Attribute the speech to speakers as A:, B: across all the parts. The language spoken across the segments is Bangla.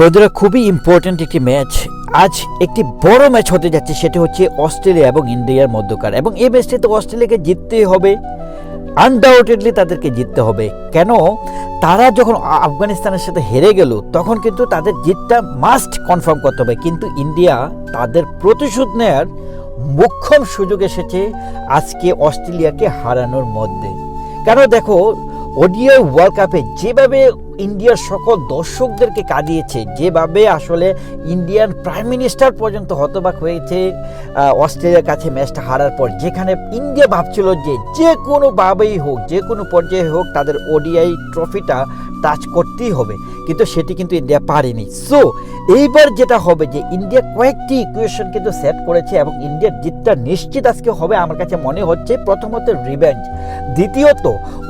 A: বন্ধুরা খুবই ইম্পর্ট্যান্ট একটি ম্যাচ আজ একটি বড় ম্যাচ হতে যাচ্ছে, সেটি হচ্ছে অস্ট্রেলিয়া এবং ইন্ডিয়ার মধ্যকার। এবং এই ম্যাচটিতে অস্ট্রেলিয়াকে জিততেই হবে। আনডাউটেডলি তাদেরকে জিততে হবে। কেন? তারা যখন আফগানিস্তানের সাথে হেরে গেল, তখন কিন্তু তাদের জিতটা মাস্ট কনফার্ম করতে হবে। কিন্তু ইন্ডিয়া তাদের প্রতিশোধ নেয়ার মোক্ষম সুযোগ এসেছে আজকে অস্ট্রেলিয়াকে হারানোর মধ্যে। কেন? দেখো ওডিআই ওয়ার্ল্ড কাপে যেভাবে ইন্ডিয়ার সকল দর্শকদেরকে কাঁদিয়েছে। যেভাবে আসলে ইন্ডিয়ান প্রাইম মিনিস্টার পর্যন্ত হতবাক হয়েছে অস্ট্রেলিয়ার কাছে ম্যাচটা হারার পর, যেখানে ইন্ডিয়া ভাবছিল যে যে কোনোভাবেই হোক যে কোনো পর্যায়ে হোক, তাদের ওডিআই ট্রফিটা টাচ করতেই হবে। কিন্তু সেটি কিন্তু ইন্ডিয়া পারেনি। সো এইবার যেটা হবে যে ইন্ডিয়া কয়েকটি ইকুয়েশন কিন্তু সেট করেছে এবং ইন্ডিয়ার জিতটা নিশ্চিত আজকে হবে আমার কাছে মনে হচ্ছে প্রথমত রিভেঞ্জ দ্বিতীয়ত,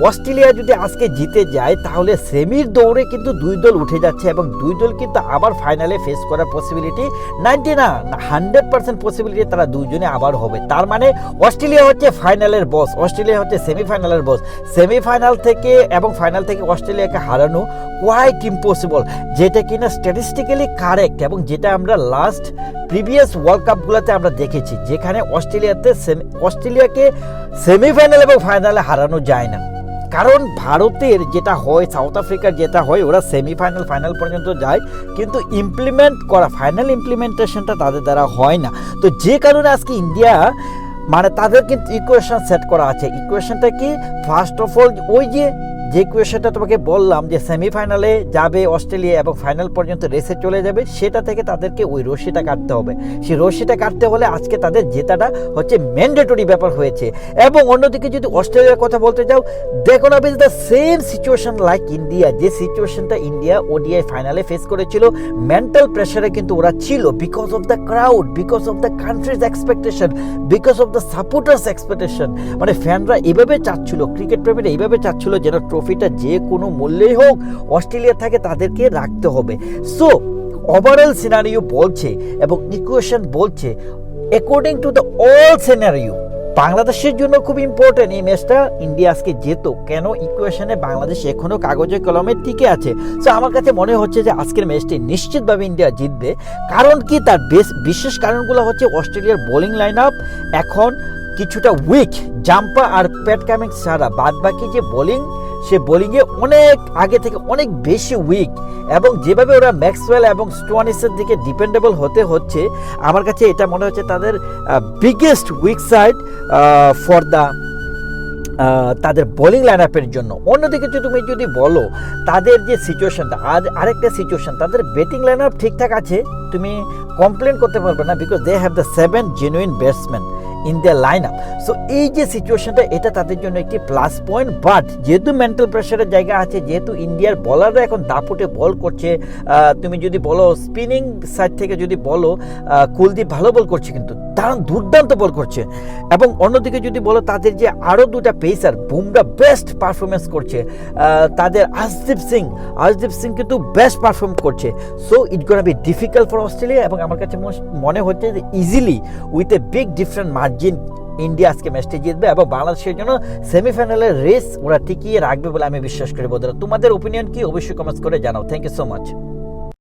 A: অস্ট্রেলিয়া যদি আজকে জিতে যায়, তাহলে সেমির দৌড়ে কিন্তু দুই দল উঠে যাচ্ছে এবং দুই দল কিন্তু আবার ফাইনালে ফেস করার পসিবিলিটি নাইনটি না হান্ড্রেড পার্সেন্ট পসিবিলিটি তারা দুইজনে আবার হবে। তার মানে অস্ট্রেলিয়া হচ্ছে ফাইনালের বস অস্ট্রেলিয়া হচ্ছে সেমিফাইনালের বস সেমিফাইনাল থেকে এবং ফাইনাল থেকে অস্ট্রেলিয়াকে হারানো কোয়াইট ইম্পসিবল যেটা কিনা স্ট্যাটিস্টিক্যালি কারেক্ট এবং যেটা আমরা লাস্ট প্রিভিয়াস ওয়ার্ল্ড কাপগুলোতে আমরা দেখেছি, যেখানে অস্ট্রেলিয়াতে অস্ট্রেলিয়াকে সেমিফাইনাল এবং ফাইনালে হারানো যায় না। কারণ ভারতের যেটা হয় সাউথ আফ্রিকার যেটা হয়, ওরা সেমিফাইনাল ফাইনাল পর্যন্ত যায়, কিন্তু ইমপ্লিমেন্ট করা ফাইনাল ইমপ্লিমেন্টেশনটা তাদের দ্বারা হয় না। তো যে কারণে আজকে ইন্ডিয়া মানে তাদের কিন্তু ইকুয়েশন সেট করা আছে। ইকুয়েশনটা কি? ফার্স্ট অফ অল ওই যে যে কোয়েশনটা তোমাকে বললাম যে সেমিফাইনালে যাবে অস্ট্রেলিয়া এবং ফাইনাল পর্যন্ত রেসে চলে যাবে, সেটা থেকে তাদেরকে ওই রশিটা কাটতে হবে। সেই রশিটা কাটতে হলে আজকে তাদের জেতাটা হচ্ছে ম্যান্ডেটরি ব্যাপার হয়েছে। এবং অন্যদিকে যদি অস্ট্রেলিয়ার কথা বলতে যাও, দেখো না বিজ the same situation like India যে সিচুয়েশনটা ইন্ডিয়া ওডিআই ফাইনালে ফেস করেছিল মেন্টাল প্রেশারে কিন্তু ওরা ছিল because of the crowd because of the country's expectation because of the supporters expectation মানে ফ্যানরা এভাবে চাচ্ছিল ক্রিকেট প্রেমীরা এইভাবে চাচ্ছিল যেন ট্রফিটা যে কোনো মূল্যেই হোক, অস্ট্রেলিয়া থাকে তাদেরকে রাখতে হবে। সো ওভারঅল সিনারিও বলছে এবং ইকুয়েশন বলছে according to the all scenario বাংলাদেশের জন্য খুব ইম্পর্টেন্ট এই ম্যাচটা ইন্ডিয়া আজকে যেত কেন? ইকুয়েশনে বাংলাদেশ এখনও কাগজে কলমে টিকে আছে। সো আমার কাছে মনে হচ্ছে যে আজকের ম্যাচটি নিশ্চিতভাবে ইন্ডিয়া জিতবে। কারণ কি? তার বেশ বিশেষ কারণগুলো হচ্ছে অস্ট্রেলিয়ার বোলিং লাইন আপ এখন কিছুটা উইক জাম্পা আর প্যাট কামিংস ছাড়া বাদ বাকি যে বোলিং সে বোলিংয়ে অনেক আগে থেকে অনেক বেশি উইক এবং যেভাবে ওরা ম্যাক্সওয়েল এবং স্টোয়ানিসের দিকে ডিপেন্ডেবল হতে হচ্ছে, আমার কাছে এটা মনে হচ্ছে তাদের biggest weak side for the তাদের বোলিং লাইন আপের জন্য। অন্যদিকে যদি তুমি যদি বলো, তাদের যে সিচুয়েশনটা আর আরেকটা সিচুয়েশন তাদের ব্যাটিং লাইন আপ ঠিকঠাক আছে, তুমি কমপ্লেন করতে পারবে না because they have the seven genuine batsman in the line up so এই যে সিচুয়েশনটা এটা তাদের জন্য একটি প্লাস পয়েন্ট বাট যেহেতু মেন্টাল প্রেশারের জায়গা আছে, যেহেতু ইন্ডিয়ার বলাররা এখন দাপুটে বল করছে তুমি যদি বলো স্পিনিং সাইড থেকে যদি বলো কুলদীপ ভালো বল করছে কিন্তু, দারুণ দুর্দান্ত বল করছে। এবং অন্যদিকে যদি বলো, তাদের যে আরও দুটা পেসার বুমরা বেস্ট পারফরমেন্স করছে তাদের আশদীপ সিং আশদীপ সিং কিন্তু বেস্ট পারফর্ম করছে। So it gonna be difficult for Australia এবং আমার কাছে মনে- হচ্ছে যে easily with a big different margin India আজকে ম্যাচটি জিতবে এবং বাংলাদেশের জন্য সেমিফাইনালের রেস ওরা টিকিয়ে রাখবে বলে আমি বিশ্বাস করি বন্ধুরা। তোমাদের ওপিনিয়ন কি? অবশ্যই কমেন্টস করে জানাও। Thank you so much